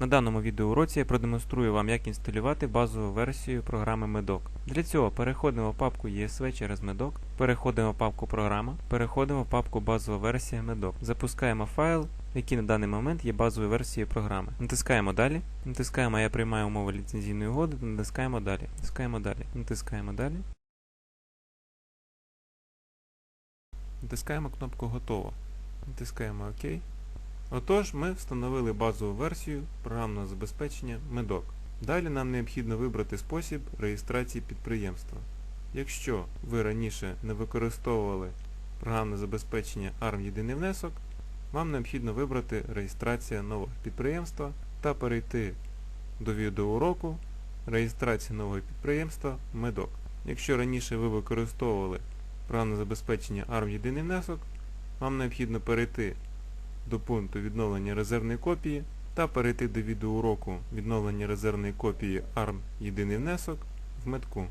На даному відеоуроці я продемонструю вам, як інсталювати базову версію програми Medoc. Для цього переходимо в папку ESV через Medoc, переходимо в папку Програма, переходимо в папку Базова версія Medoc. Запускаємо файл, який на даний момент є базовою версією програми. Натискаємо далі, натискаємо Я приймаю умови ліцензійної угоди, натискаємо далі, натискаємо далі, натискаємо далі. Натискаємо кнопку Готово. Натискаємо ОК. Отож, ми встановили базову версію програмного забезпечення Medoc. Далі нам необхідно вибрати спосіб реєстрації підприємства. Якщо ви раніше не використовували програмне забезпечення ARM єдиний внесок, вам необхідно вибрати реєстрація нового підприємства та перейти до відеоуроку реєстрація нового підприємства Medoc. Якщо раніше ви використовували програмне забезпечення ARM єдиний внесок, вам необхідно перейти до пункту відновлення резервної копії та перейти до відеоуроку відновлення резервної копії ARM єдиний внесок в метку.